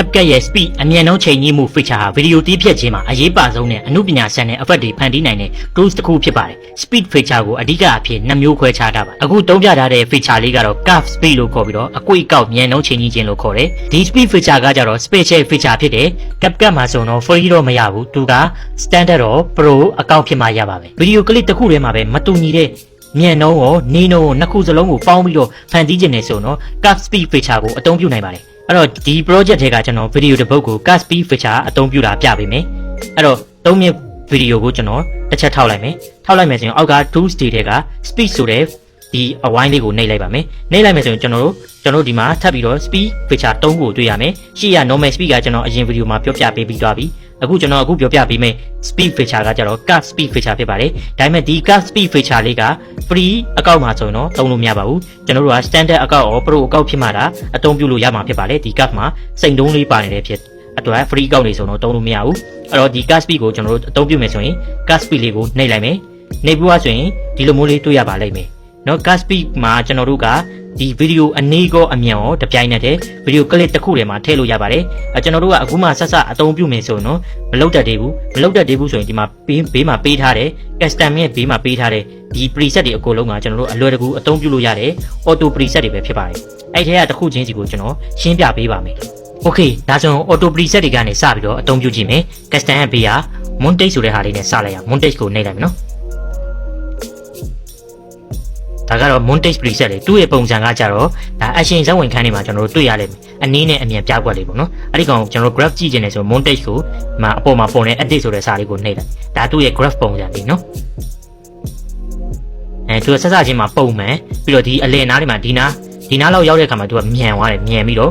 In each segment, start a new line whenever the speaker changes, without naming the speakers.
CapCut ရဲ့ speed အမြန်နှုန်းချိန်ညှိမှု feature ဟာဗီဒီယိုတီးဖြတ်ခြင်းမှာအရေးပါဆုံးနဲ့အမှုပညာဆန်တဲ့ effect တွေဖန်တီးနိုင်တဲ့ tools တစ်ခုဖြစ်ပါတယ် speed feature ကိုအဓိကအဖြစ်နှစ်မျိုးခွဲခြားထားပါအခုသုံးပြထားတဲ့ feature လေးကတော့ curve speed လို့ခေါ်ပြီးတော့အကွေ့ကောက်မြန်နှုန်းချိန်ညှိခြင်းလို့ခေါ်တယ်ဒီ speed feature ကကြတော့ special feature ဖြစ်တယ် CapCut မှာဆိုတော့ free တော့မရဘူးသူက standard တော့ pro အကောင့်ဖြစ်မှရပါမယ်ဗီဒီယိုကလစ်တစ်ခုထဲမှာပဲမတူညီတဲ့မြန်နှုန်းရောနေနှုန်းရောနှစ်ခုစလုံးကိုပေါင်းပြီးတော့ဖန်တီးခြင်းနဲ့ဆိုတော့ curve speed feature ကိုအသုံးပြုနိုင်ပါတယ် အဲ့တော့ဒီ project ထဲကကျွန်တော်ဗီဒီယိုတစ်ပုဒ်ကို curve speed feature အသုံးပြုတာပြပေးမယ်အဲ့တော့၃မိနစ်ဗီဒီယိုကိုကျွန်တော်တစ်ချက်ထောက်လိုက်မယ်ထောက်လိုက်မယ်ဆိုရင်အောက်က tools တွေထဲက speed ဆိုတဲ့ဒီအဝိုင်းလေးကိုနှိပ်လိုက်ပါမယ်နှိပ်လိုက်မယ်ဆိုရင်ကျွန်တော်တို့ကျွန်တော်တို့ဒီမှာထပ်ပြီးတော့ speed feature 3ကိုတွေ့ရမယ်ရှေ့က normal speed ကကျွန်တော်အရင်ဗီဒီယိုမှာပြောပြပေးပြီးသွားပြီ အခုကျွန်တော်အခုပြောပြပေးမယ် speed feature ကကြတော့ curve speed feature ဖြစ်ပါတယ်ဒါပေမဲ့ဒီ curve speed feature လေးက free အကောင့်မှာဆိုရင်တော့သုံးလို့မရပါဘူးကျွန်တော်တို့က standard အကောင့်ရော pro အကောင့်ဖြစ်မှတာအသုံးပြုလို့ရမှာဖြစ်ပါတယ်ဒီ curve မှာစိန်တုံးလေးပါနေတဲ့ဖြစ်အတွက် free အကောင့်တွေဆိုတော့သုံးလို့မရဘူးအဲ့တော့ဒီ curve speed ကိုကျွန်တော်တို့အသုံးပြုမယ်ဆိုရင် curve speed လေးကိုနှိပ်လိုက်မယ်နှိပ်ပြီးသွားဆိုရင်ဒီလိုမျိုးလေးတွေ့ရပါလိမ့်မယ်နော် curve speed မှာကျွန်တော်တို့က ဒီဗီဒီယိုအနည်းကောအမြန်ရောတပြိုင်နက်တည်းဗီဒီယိုကလစ်တစ်ခုထဲမှာထည့်လို့ရပါတယ်အဲကျွန်တော်တို့ကအခုမှဆက်ဆက်အသုံးပြုမယ်ဆိုရင်တော့မလုပ်တတ်သေးဘူးမလုပ်တတ်သေးဘူးဆိုရင်ဒီမှာဘေးဘေးမှာပေးထားတဲ့ custom ရဲ့ဘေးမှာပေးထားတဲ့ဒီ preset တွေအကုန်လုံးကကျွန်တော်တို့အလွယ်တကူအသုံးပြုလို့ရတယ် auto preset တွေပဲဖြစ်ပါတယ်အဲ့ထဲကတစ်ခုချင်းစီကိုကျွန်တော်ရှင်းပြပေးပါမယ် Okay ဒါဆိုရင် auto preset တွေကနေစပြီးတော့အသုံးပြုကြည့်မယ် custom ရဲ့ဘေးက montage ဆိုတဲ့ဟာလေးနဲ့စလိုက်ရအောင် montage ကိုနှိပ်လိုက်မယ်နော် ဒါကတော့ montage preset လေသူ့ရဲ့ပုံစံကကြတော့ဒါ action ဇာတ်ဝင်ခန်းတွေမှာကျွန်တော်တို့တွေ့ရလိမ့်မယ်အနည်းနဲ့အမြန်ပြားကွက်လေးပေါ့နော်အဲ့ဒီကောင်ကျွန်တော်တို့ graph ကြည့်ခြင်းနဲ့ဆို montage ကိုဒီမှာအပေါ်မှာပုံတဲ့ edit ဆိုတဲ့စာလေးကိုနှိပ်လိုက်ဒါသူ့ရဲ့ graph ပုံစံလေးနော်အဲသူဆက်စချင်းမှာပုံမှန်ပြီးတော့ဒီအလယ်နားတွေမှာဒီနားဒီနားလောက်ရောက်တဲ့အခါမှာသူကမြန်သွားတယ်မြန်ပြီးတော့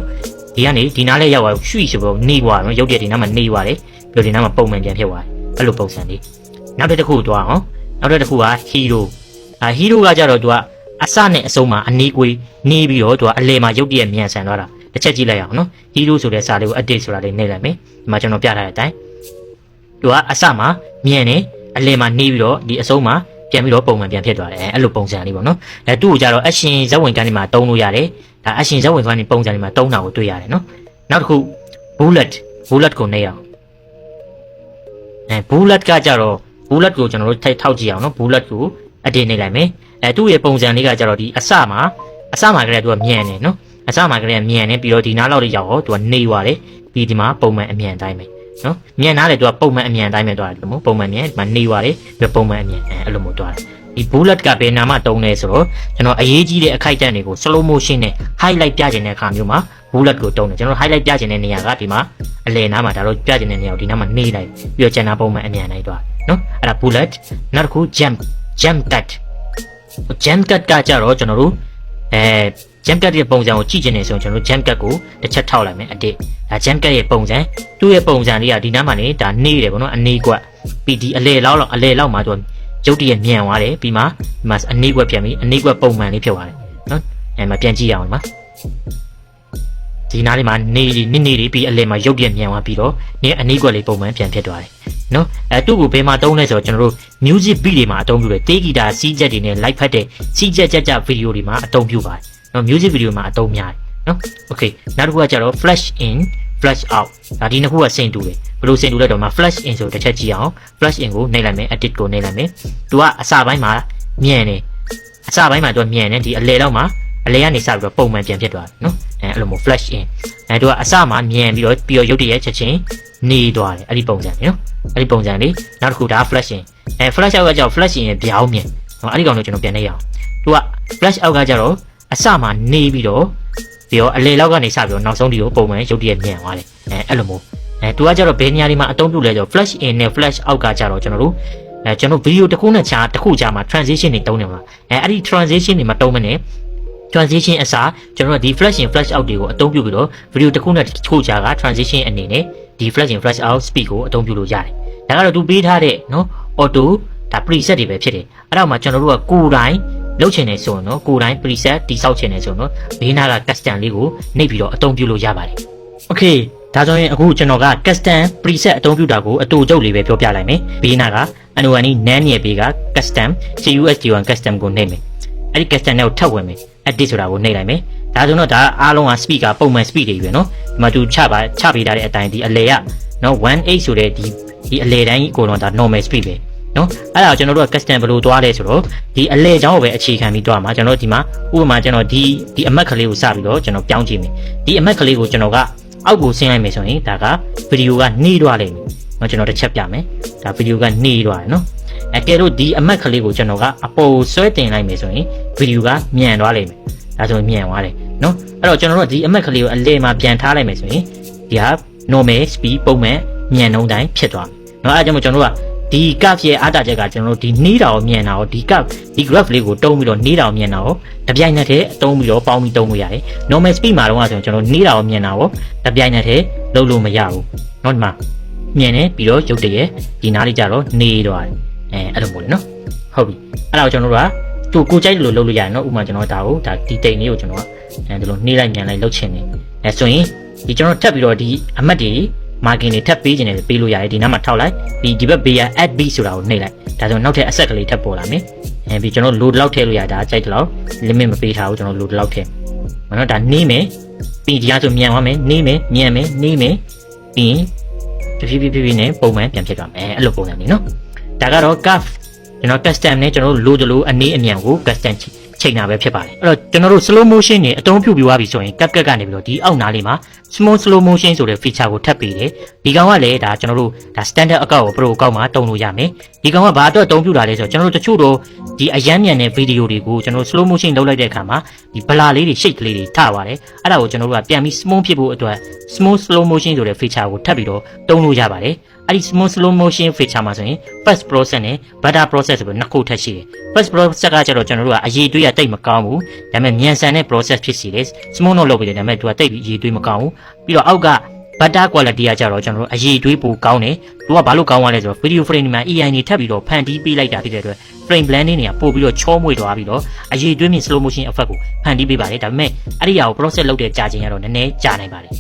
ဒီကနေဒီနားလေးရောက်သွားရွှိဆိုတော့နေသွားတယ်နော်ရုပ်တရက်ဒီနားမှာနေသွားတယ်ပြီးတော့ဒီနားမှာပုံမှန်ပြန်ဖြစ်သွားတယ်အဲ့လိုပုံစံလေးနောက်တစ်ခုသွားအောင်နောက်တစ်ခုက hero အာဟီးရိုးကကြတော့သူက အစနဲ့အဆုံးမှာအနီးကွေးနေပြီးတော့သူကအလဲမှာရုပ်တရက်မြန်ဆန်သွားတာတစ်ချက်ကြည့်လိုက်အောင်နော်ဟီးရိုးဆိုတဲ့စာလေးကို update ဆိုတာလေးနှိပ်လိုက်မယ်ဒီမှာကျွန်တော်ပြထားတဲ့အတိုင်းသူကအစမှာမြန်နေအလဲမှာနေပြီးတော့ဒီအဆုံးမှာပြန်ပြီးတော့ပုံမှန်ပြန်ဖြစ်သွားတယ်အဲ့လိုပုံစံလေးပေါ့နော်အဲသူ့ကိုကြတော့ action ဇက်ဝင်ကန်းတွေမှာတုံးလို့ရတယ်ဒါ action ဇက်ဝင်ကန်းတွေပုံစံတွေမှာတုံးတာကိုတွေ့ရတယ်နော်နောက်တစ်ခု bullet bullet ကိုနှိပ်အောင်အဲ bullet ကကြတော့ bullet ကိုကျွန်တော်တို့ထိုက်ထောက်ကြည့်အောင်နော် bullet ကိုအတင်းနေလိုက်မယ် အဲသူ့ရဲ့ပုံစံလေးကကြတော့ဒီအစမှာအစမှာကလေးကသူကမြန်နေနော်အစမှာကလေးကမြန်နေပြီးတော့ဒီနားလောက်လေးရောက်တော့သူကနေသွားတယ်ပြီးဒီမှာပုံမှန်အမြန်တိုင်းပဲနော်မြန်နားလေသူကပုံမှန်အမြန်တိုင်းပဲသွားတယ်လို့ပုံမှန်မြန်ဒီမှာနေသွားတယ်ပြီးပုံမှန်အမြန်အဲအဲ့လိုမျိုးသွားတယ်ဒီ bullet ကဘယ်နာမှတုံးလဲဆိုတော့ကျွန်တော်အရေးကြီးတဲ့အခိုက်အတန့်တွေကို slow motion နဲ့ highlight ပြခြင်းတဲ့အခါမျိုးမှာ bullet ကိုတုံးတယ်ကျွန်တော် highlight ပြခြင်းတဲ့နေရာကဒီမှာအလယ်နားမှာဒါတော့ပြခြင်းတဲ့နေရာကိုဒီနားမှာနေလိုက်ပြီးတော့ကျန်တာပုံမှန်အမြန်တိုင်းသွားနော်အဲ့ဒါ bullet နောက်တစ်ခု jump jump cut jump cut ကကြတော့ကျွန်တော်တို့အဲ jump cut ရဲ့ပုံစံကိုကြည့်ချင်နေဆိုရင်ကျွန်တော်တို့ jump cut ကိုတစ်ချက်ထောက်လိုက်မယ်အတစ်ဒါ jump cut ရဲ့ပုံစံသူ့ရဲ့ပုံစံလေးကဒီနားမှာနေဒါနေတယ်ပေါ့နော်အနေကွက်ပြီးဒီအလေလောက်လောက်အလေလောက်မှာသူရုပ်တရက်မြန်သွားတယ်ပြီးမှဒီမှာအနေကွက်ပြန်ပြီးအနေကွက်ပုံမှန်လေးဖြစ်သွားတယ်နော်အဲမှာပြန်ကြည့်ရအောင်ဒီမှာဒီနားလေးမှာနေနေနေပြီးအလေမှာရုပ်တရက်မြန်သွားပြီးတော့နေအနေကွက်လေးပုံမှန်ပြန်ဖြစ်သွားတယ် နော်အဲသူ့ကိုဘယ်မှာတုံးလဲဆိုတော့ကျွန်တော်တို့ music beat တွေမှာအသုံးပြုတယ်တေးဂီတာစီးချက်တွေနဲ့ live ဖတ်တဲ့စီးချက်ကြကြဗီဒီယိုတွေမှာအသုံးပြုပါတယ်နော် music video မှာအသုံးများတယ်နော် okay နောက်တစ်ခုကကျတော့ flash in flash out ဒါဒီနှစ်ခုကစင်တူတယ်ဘယ်လိုစင်တူလဲတော့မှာ flash in ဆိုတစ်ချက်ကြည့်အောင် flash in ကိုနှိပ်လိုက်မယ် edit ကိုနှိပ်လိုက်မယ်သူကအစပိုင်းမှာမြန်တယ်အစပိုင်းမှာသူကမြန်တယ်ဒီအလယ်တော့မှာအလဲကနေစပြီးတော့ပုံမှန်ပြန်ဖြစ်သွားတယ်နော် အဲအဲ့လိုမျိုး flash in အဲသူကအစမှာမြန်ပြီးတော့ပြီးတော့ရုပ်တရက်ချက်ချင်းနေသွားတယ်အဲ့ဒီပုံစံလေးနော်အဲ့ဒီပုံစံလေးနောက်တစ်ခုဒါ flash in အဲ flash out ကကြောင့် flash in ရဲ့ဗျောင်းမြန်နော်အဲ့ဒီကောင်ကိုကျွန်တော်ပြန်နေရအောင်သူက flash out ကကြတော့အစမှာနေပြီးတော့ပြီးတော့အလေလောက်ကနေစပြီးတော့နောက်ဆုံးဒီကိုပုံမှန်ရုပ်တရက်မြန်သွားတယ်အဲအဲ့လိုမျိုးအဲသူကကြတော့ဘယ်နေရာဒီမှာအသုံးပြုလဲဆိုတော့ flash in နဲ့ flash out ကကြတော့ကျွန်တော်တို့အဲကျွန်တော်ဗီဒီယိုတစ်ခုနဲ့ခြားတစ်ခုခြားမှာ transition တွေတုံးနေမှာအဲအဲ့ဒီ transition တွေမတုံးမနဲ့ transition အစားကျွန်တော်တို့ဒီ flash in flash out တွေကိုအသုံးပြုပြီးတော့ဗီဒီယိုတစ်ခုနဲ့တစ်ခုကြားက transition အနေနဲ့ဒီ flash in flash out speed ကိုအသုံးပြုလို့ရတယ်ဒါကတော့သူပေးထားတဲ့နော် auto ဒါ preset တွေပဲဖြစ်တယ်အဲ့တော့မှကျွန်တော်တို့ကကိုယ်တိုင်လုပ်ချင်နေဆိုရင်တော့ကိုယ်တိုင် preset တိစောက်ချင်နေဆိုရင်တော့ဘေးနာက custom လေးကိုနှိပ်ပြီးတော့အသုံးပြုလို့ရပါတယ် okay ဒါဆိုရင်အခုကျွန်တော်က custom preset အသုံးပြုတာကိုအတူကျုပ်လေးပဲပြောပြလိုက်မယ်ဘေးနာက NONE NAND ရဲ့ဘေးက custom CUSD1 custom ကိုနှိပ်မယ်အဲ့ဒီ custom နဲ့ကိုထပ်ဝင်မယ် edit ဆိုတာကိုနှိပ်လိုက်မယ် ဒါဆိုတော့ဒါအားလုံးက speed ကပုံမှန် speed တွေပဲเนาะဒီမှာသူချပါချပေးထားတဲ့အတိုင်းဒီအလေကเนาะ18ဆိုတဲ့ဒီဒီအလေတိုင်းကိုတော့ဒါ normal speed ပဲနော်အဲ့ဒါကိုကျွန်တော်တို့က custom ဘယ်လိုသွားလဲဆိုတော့ဒီအလဲချောင်းကိုပဲအခြေခံပြီးသွားမှာကျွန်တော်ဒီမှာဥပမာကျွန်တော်ဒီဒီအမတ်ကလေးကိုစပြီးတော့ကျွန်တော်ပြောင်းကြည့်မယ်ဒီအမတ်ကလေးကိုကျွန်တော်ကအောက်ကိုဆင်းလိုက်မယ်ဆိုရင်ဒါကဗီဒီယိုကနှီးသွားလိမ့်မယ်နော်ကျွန်တော်တစ်ချက်ပြမယ်ဒါဗီဒီယိုကနှီးသွားတယ်နော် အကယ်လို့ဒီအမှတ်ကလေးကိုကျွန်တော်ကအပေါ်ဆွဲတင်လိုက်မယ်ဆိုရင်ဗီဒီယိုကမြန်သွားလိမ့်မယ်ဒါဆိုမြန်သွားတယ်နော်အဲ့တော့ကျွန်တော်တို့ဒီအမှတ်ကလေးကိုအလဲမှာပြန်ထားလိုက်မယ်ဆိုရင်ဒီဟာ normal speed ပုံမှန်မြန်နှုန်းတိုင်းဖြစ်သွားမယ်နော်အဲ့ဒါကြောင့်ကျွန်တော်တို့ကဒီ curve ရဲ့အားတာချက်ကကျွန်တော်တို့ဒီနှီးတာကိုမြန်တာကိုဒီ curve ဒီ graph လေးကိုတုံးပြီးတော့နှီးတာကိုမြန်တာကိုတပြိုင်နက်တည်းတုံးပြီးတော့ပေါင်းပြီးတုံးလို့ရတယ်။ normal speed မှာတော့ဆိုကျွန်တော်နှီးတာကိုမြန်တာကိုတပြိုင်နက်တည်းလုပ်လို့မရဘူး။နော်ဒီမှာမြန်နေပြီးတော့ရုပ်တရက်ဒီနားလေးကြတော့နေသွားတယ်။ အဲအဲ့လိုမျိုးလေနော်ဟုတ်ပြီအဲ့ဒါကိုကျွန်တော်တို့ကသူကိုကြိုက်လို့လုပ်လို့ရတယ်နော်ဥပမာကျွန်တော်ဒါကိုဒါဒီတိတ်လေးကိုကျွန်တော်ကအဲဒီလိုနှေးလိုက်မြန်လိုက်လုပ်ချင်တယ်အဲဆိုရင်ဒီကျွန်တော်ထပ်ပြီးတော့ဒီအမှတ်တွေ margin တွေထပ်ပေးခြင်းတွေပေးလို့ရတယ်ဒီနားမှာထောက်လိုက်ဒီဒီဘက်ဘေးရ add b ဆိုတာကိုနှိပ်လိုက်ဒါဆိုနောက်ထပ်အဆက်ကလေးထပ်ပေါ်လာမယ်အဲပြီးကျွန်တော် load လောက်ထည့်လို့ရတာကြိုက်တယ်လို့ limit မပေးထားဘူးကျွန်တော် load လောက်ထည့်မနော်ဒါနှေးမယ်ပြီးဒီကဆိုမြန်သွားမယ်နှေးမယ်မြန်မယ်နှေးမယ်ပြီးရင်ဖြည်းဖြည်းဖြည်းဖြည်းနဲ့ပုံမှန်ပြန်ဖြစ်သွားမယ်အဲ့လိုပုံစံနေနော် ဒါကတော့ curve ကျွန်တော် custom နဲ့ကျွန်တော်တို့ load လို့အနေအမြန်ကို custom ချိန်တာပဲဖြစ်ပါတယ်အဲ့တော့ကျွန်တော်တို့ slow motion တွေအသုံးပြုပြီးသွားပြီဆိုရင် CapCut ကနေပြီးတော့ဒီအောက်နားလေးမှာ small slow motion ဆိုတဲ့ feature ကိုထပ်ပေးတယ်ဒီကောင်ကလည်းဒါကျွန်တော်တို့ဒါ standard အကောက်ကို pro အကောက်မှာတုံလို့ရမယ်ဒီကောင်ကဘာအတွက်အသုံးပြုတာလဲဆိုတော့ကျွန်တော်တို့တချို့တော့ဒီအရမ်းမြန်တဲ့ video တွေကိုကျွန်တော် slow motion လုပ်လိုက်တဲ့အခါမှာဒီဘလာလေးတွေ shape ကလေးတွေထပါတယ်အဲ့ဒါကိုကျွန်တော်တို့ကပြန်ပြီး small ဖြစ်ဖို့အတွက် small slow motion ဆိုတဲ့ feature ကိုထပ်ပြီးတော့တုံလို့ရပါတယ် အဲ့ဒီ small slow motion feature မှာဆိုရင် first process နဲ့ beta process ဆိုပြီးနှစ်ခုထပ်ရှိတယ် first process ကကျတော့ကျွန်တော်တို့ကအရေးတွေးရတိတ်မကောင်းဘူးဒါပေမဲ့မြန်ဆန်တဲ့ process ဖြစ်စီတယ် small တော့လုပ်ပြီးတယ်ဒါပေမဲ့သူကတိတ်ပြီးအရေးတွေးမကောင်းဘူးပြီးတော့အောက်က butter quality ကကြတော့ကျွန်တော်တို့အရေးတွေးပိုကောင်းတယ်သူကဘာလို့ကောင်းသွားလဲဆိုတော့ video frame တွေမှာ AI တွေထပ်ပြီးတော့ဖန်တီးပေးလိုက်တာဖြစ်တဲ့အတွက် frame blending တွေကပို့ပြီးတော့ချောမွေ့သွားပြီးတော့အရေးတွေးမြင် slow motion effect ကိုဖန်တီးပေးပါတယ်ဒါပေမဲ့အဲ့ဒီအရာကို process လုပ်တဲ့ကြာချိန်ကတော့နည်းနည်းကြာနိုင်ပါတယ်